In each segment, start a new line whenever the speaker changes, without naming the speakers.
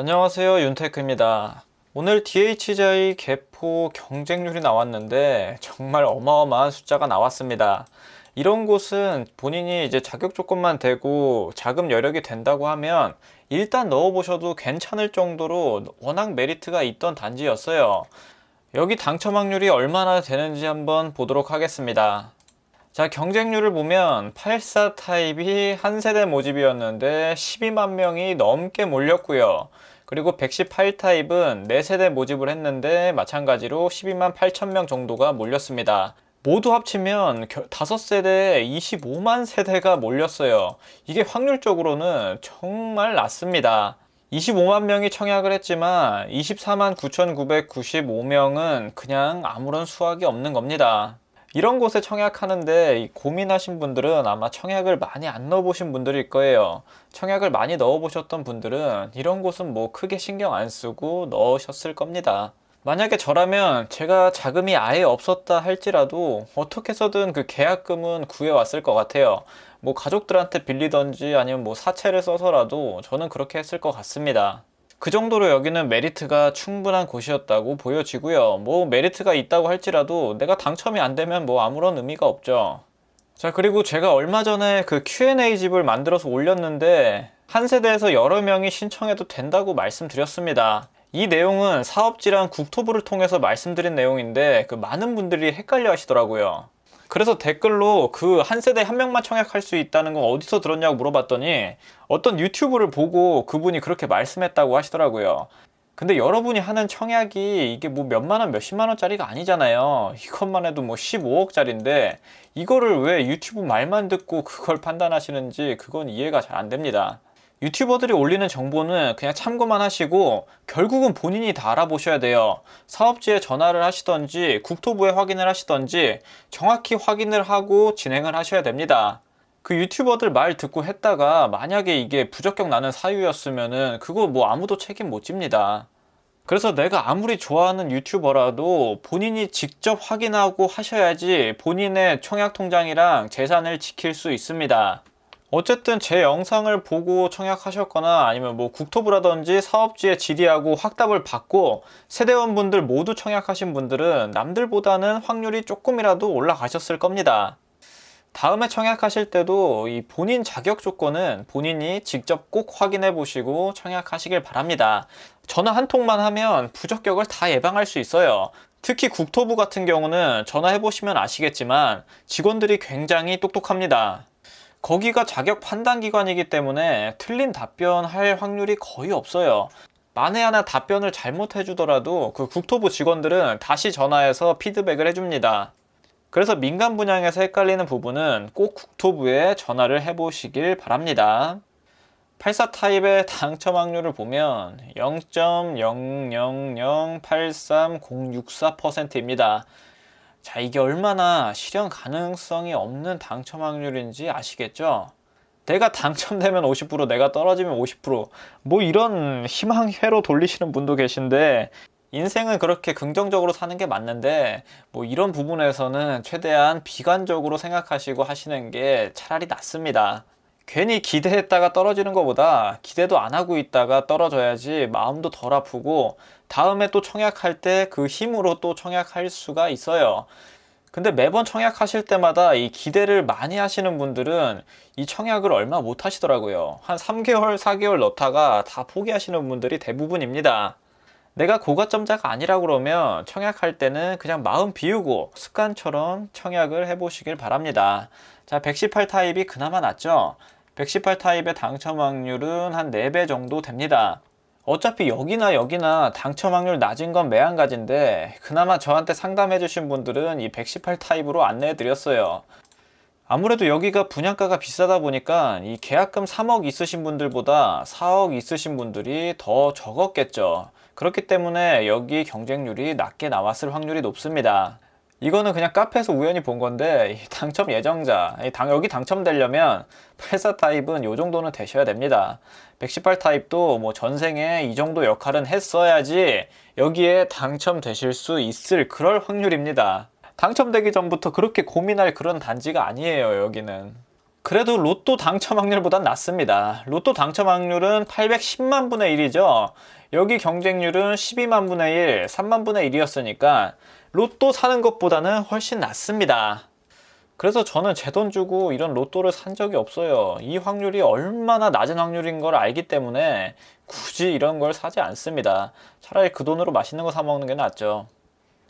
안녕하세요 윤테크입니다. 오늘 DHJ 개포 경쟁률이 나왔는데 정말 어마어마한 숫자가 나왔습니다. 이런 곳은 본인이 이제 자격 조건만 되고 자금 여력이 된다고 하면 일단 넣어보셔도 괜찮을 정도로 워낙 메리트가 있던 단지였어요. 여기 당첨 확률이 얼마나 되는지 한번 보도록 하겠습니다 자, 경쟁률을 보면 84 타입이 한 세대 모집이었는데 12만 명이 넘게 몰렸고요. 그리고 118 타입은 4세대 모집을 했는데 마찬가지로 12만 8천 명 정도가 몰렸습니다. 모두 합치면 5세대에 25만 세대가 몰렸어요. 이게 확률적으로는 정말 낮습니다. 25만 명이 청약을 했지만 24만 9,995명은 그냥 아무런 수확이 없는 겁니다. 이런 곳에 청약하는데 고민하신 분들은 아마 청약을 많이 안 넣어보신 분들일 거예요. 청약을 많이 넣어보셨던 분들은 이런 곳은 뭐 크게 신경 안 쓰고 넣으셨을 겁니다. 만약에 저라면 제가 자금이 아예 없었다 할지라도 어떻게 해서든 그 계약금은 구해왔을 것 같아요. 뭐 가족들한테 빌리던지 아니면 뭐 사채를 써서라도 저는 그렇게 했을 것 같습니다. 그 정도로 여기는 메리트가 충분한 곳이었다고 보여지고요. 뭐 메리트가 있다고 할지라도 내가 당첨이 안 되면 뭐 아무런 의미가 없죠. 자, 그리고 제가 얼마 전에 그 Q&A 집을 만들어서 올렸는데 한 세대에서 여러 명이 신청해도 된다고 말씀드렸습니다. 이 내용은 사업지랑 국토부를 통해서 말씀드린 내용인데 그 많은 분들이 헷갈려 하시더라고요. 그래서 댓글로 그 한 세대 한 명만 청약할 수 있다는 건 어디서 들었냐고 물어봤더니 어떤 유튜브를 보고 그분이 그렇게 말씀했다고 하시더라고요. 근데 여러분이 하는 청약이 이게 뭐 몇만 원, 몇십만 원짜리가 아니잖아요. 이것만 해도 뭐 15억짜리인데 이거를 왜 유튜브 말만 듣고 그걸 판단하시는지 그건 이해가 잘 안 됩니다. 유튜버들이 올리는 정보는 그냥 참고만 하시고 결국은 본인이 다 알아보셔야 돼요. 사업지에 전화를 하시던지 국토부에 확인을 하시던지 정확히 확인을 하고 진행을 하셔야 됩니다. 그 유튜버들 말 듣고 했다가 만약에 이게 부적격 나는 사유였으면은 그거 뭐 아무도 책임 못 집니다. 그래서 내가 아무리 좋아하는 유튜버라도 본인이 직접 확인하고 하셔야지 본인의 청약 통장이랑 재산을 지킬 수 있습니다. 어쨌든 제 영상을 보고 청약하셨거나 아니면 뭐 국토부라든지 사업지에 질의하고 확답을 받고 세대원분들 모두 청약하신 분들은 남들보다는 확률이 조금이라도 올라가셨을 겁니다. 다음에 청약하실 때도 이 본인 자격 조건은 본인이 직접 꼭 확인해 보시고 청약하시길 바랍니다. 전화 한 통만 하면 부적격을 다 예방할 수 있어요. 특히 국토부 같은 경우는 전화해 보시면 아시겠지만 직원들이 굉장히 똑똑합니다. 거기가 자격 판단 기관이기 때문에 틀린 답변 할 확률이 거의 없어요. 만에 하나 답변을 잘못해 주더라도 그 국토부 직원들은 다시 전화해서 피드백을 해줍니다. 그래서 민간 분양에서 헷갈리는 부분은 꼭 국토부에 전화를 해보시길 바랍니다. 84 타입의 당첨 확률을 보면 0.00083064%입니다. 자, 이게 얼마나 실현 가능성이 없는 당첨 확률인지 아시겠죠? 내가 당첨되면 50%, 내가 떨어지면 50%, 뭐 이런 희망회로 돌리시는 분도 계신데, 인생은 그렇게 긍정적으로 사는 게 맞는데, 뭐 이런 부분에서는 최대한 비관적으로 생각하시고 하시는 게 차라리 낫습니다. 괜히 기대했다가 떨어지는 것보다 기대도 안 하고 있다가 떨어져야지 마음도 덜 아프고 다음에 또 청약할 때 그 힘으로 또 청약할 수가 있어요. 근데 매번 청약하실 때마다 이 기대를 많이 하시는 분들은 이 청약을 얼마 못 하시더라고요. 한 3개월, 4개월 넣다가 다 포기하시는 분들이 대부분입니다. 내가 고가점자가 아니라 그러면 청약할 때는 그냥 마음 비우고 습관처럼 청약을 해보시길 바랍니다. 자, 118 타입이 그나마 낫죠? 118 타입의 당첨 확률은 한 4배 정도 됩니다. 어차피 여기나 여기나 당첨 확률 낮은 건 매한가지인데 그나마 저한테 상담해 주신 분들은 이 118 타입으로 안내해 드렸어요. 아무래도 여기가 분양가가 비싸다 보니까 이 계약금 3억 있으신 분들보다 4억 있으신 분들이 더 적었겠죠. 그렇기 때문에 여기 경쟁률이 낮게 나왔을 확률이 높습니다. 이거는 그냥 카페에서 우연히 본 건데 당첨 예정자 여기 당첨되려면 84 타입은 이 정도는 되셔야 됩니다 118 타입도 뭐 전생에 이 정도 역할은 했어야지 여기에 당첨되실 수 있을 그럴 확률입니다 당첨되기 전부터 그렇게 고민할 그런 단지가 아니에요 여기는 그래도 로또 당첨 확률보단 낮습니다. 로또 당첨 확률은 810만 분의 1이죠. 여기 경쟁률은 12만 분의 1, 3만 분의 1이었으니까 로또 사는 것보다는 훨씬 낮습니다. 그래서 저는 제 돈 주고 이런 로또를 산 적이 없어요. 이 확률이 얼마나 낮은 확률인 걸 알기 때문에 굳이 이런 걸 사지 않습니다. 차라리 그 돈으로 맛있는 거 사 먹는 게 낫죠.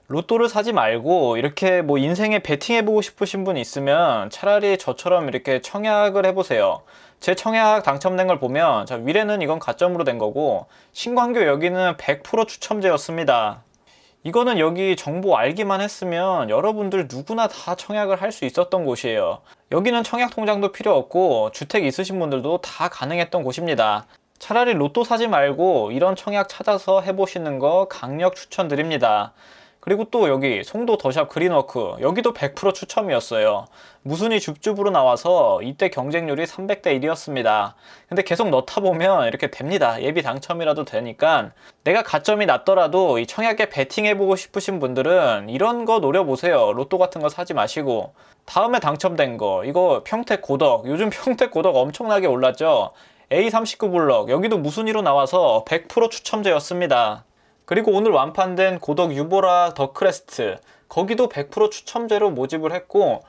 로또를 사지 말고 이렇게 뭐 인생에 베팅해보고 싶으신 분 있으면 차라리 저처럼 이렇게 청약을 해보세요. 제 청약 당첨된 걸 보면 자, 위례는 이건 가점으로 된 거고 신광교 여기는 100% 추첨제였습니다. 이거는 여기 정보 알기만 했으면 여러분들 누구나 다 청약을 할 수 있었던 곳이에요. 여기는 청약 통장도 필요 없고 주택 있으신 분들도 다 가능했던 곳입니다. 차라리 로또 사지 말고 이런 청약 찾아서 해보시는 거 강력 추천드립니다. 그리고 또 여기 송도 더샵 그린워크 여기도 100% 추첨이었어요. 무순이 줍줍으로 나와서 이때 경쟁률이 300대 1이었습니다. 근데 계속 넣다 보면 이렇게 됩니다. 예비 당첨이라도 되니까 내가 가점이 낮더라도 이 청약에 베팅해보고 싶으신 분들은 이런 거 노려보세요. 로또 같은 거 사지 마시고 다음에 당첨된 거 이거 평택 고덕 요즘 평택 고덕 엄청나게 올랐죠. A39 블럭 여기도 무순위로 나와서 100% 추첨제였습니다. 그리고 오늘 완판된 고덕 유보라 더크레스트 거기도 100% 추첨제로 모집을 했고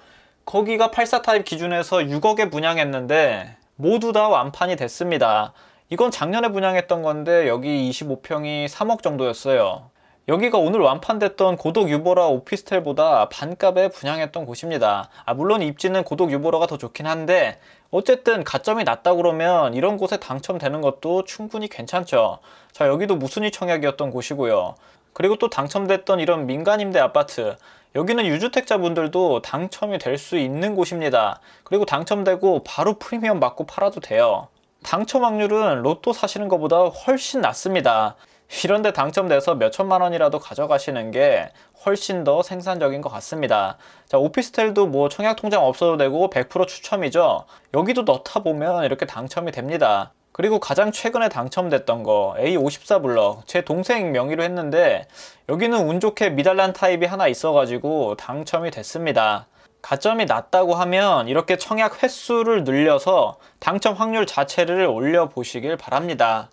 거기가 84 타입 기준에서 6억에 분양했는데 모두 다 완판이 됐습니다. 이건 작년에 분양했던 건데 여기 25평이 3억 정도였어요. 여기가 오늘 완판됐던 고독 유보라 오피스텔보다 반값에 분양했던 곳입니다. 아, 물론 입지는 고독 유보라가 더 좋긴 한데 어쨌든 가점이 낮다 그러면 이런 곳에 당첨되는 것도 충분히 괜찮죠. 자, 여기도 무순위 청약이었던 곳이고요. 그리고 또 당첨됐던 이런 민간임대 아파트. 여기는 유주택자분들도 당첨이 될 수 있는 곳입니다. 그리고 당첨되고 바로 프리미엄 받고 팔아도 돼요. 당첨 확률은 로또 사시는 것보다 훨씬 낮습니다. 이런데 당첨돼서 몇 천만 원이라도 가져가시는 게 훨씬 더 생산적인 것 같습니다. 자, 오피스텔도 뭐 청약 통장 없어도 되고 100% 추첨이죠. 여기도 넣다 보면 이렇게 당첨이 됩니다. 그리고 가장 최근에 당첨됐던 거 A54 블럭 제 동생 명의로 했는데 여기는 운 좋게 미달란 타입이 하나 있어가지고 당첨이 됐습니다. 가점이 낮다고 하면 이렇게 청약 횟수를 늘려서 당첨 확률 자체를 올려 보시길 바랍니다.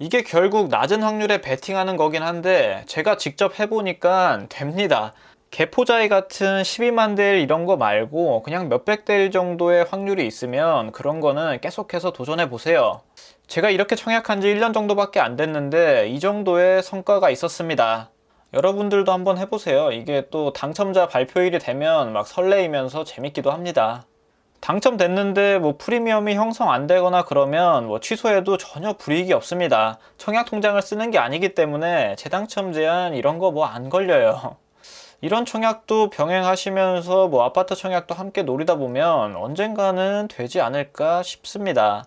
이게 결국 낮은 확률에 베팅하는 거긴 한데 제가 직접 해보니까 됩니다. 개포자이 같은 12만 대 1 이런 거 말고 그냥 몇백 대 1 정도의 확률이 있으면 그런 거는 계속해서 도전해 보세요. 제가 이렇게 청약한 지 1년 정도밖에 안 됐는데 이 정도의 성과가 있었습니다. 여러분들도 한번 해보세요. 이게 또 당첨자 발표일이 되면 막 설레이면서 재밌기도 합니다. 당첨됐는데 뭐 프리미엄이 형성 안 되거나 그러면 뭐 취소해도 전혀 불이익이 없습니다. 청약 통장을 쓰는 게 아니기 때문에 재당첨 제한 이런 거 뭐 안 걸려요. 이런 청약도 병행하시면서 뭐 아파트 청약도 함께 노리다 보면 언젠가는 되지 않을까 싶습니다.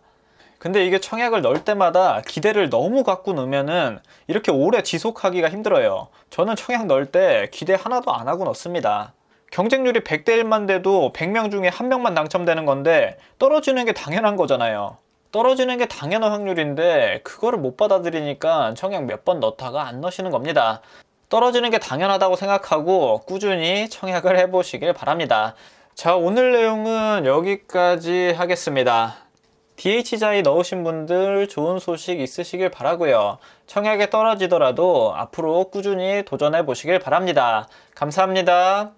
근데 이게 청약을 넣을 때마다 기대를 너무 갖고 넣으면은 이렇게 오래 지속하기가 힘들어요. 저는 청약 넣을 때 기대 하나도 안 하고 넣습니다. 경쟁률이 100대 1만 돼도 100명 중에 한 명만 당첨되는 건데 떨어지는 게 당연한 거잖아요. 떨어지는 게 당연한 확률인데 그거를 못 받아들이니까 청약 몇 번 넣다가 안 넣으시는 겁니다. 떨어지는 게 당연하다고 생각하고 꾸준히 청약을 해보시길 바랍니다. 자, 오늘 내용은 여기까지 하겠습니다. DH자이 넣으신 분들 좋은 소식 있으시길 바라고요. 청약에 떨어지더라도 앞으로 꾸준히 도전해 보시길 바랍니다. 감사합니다.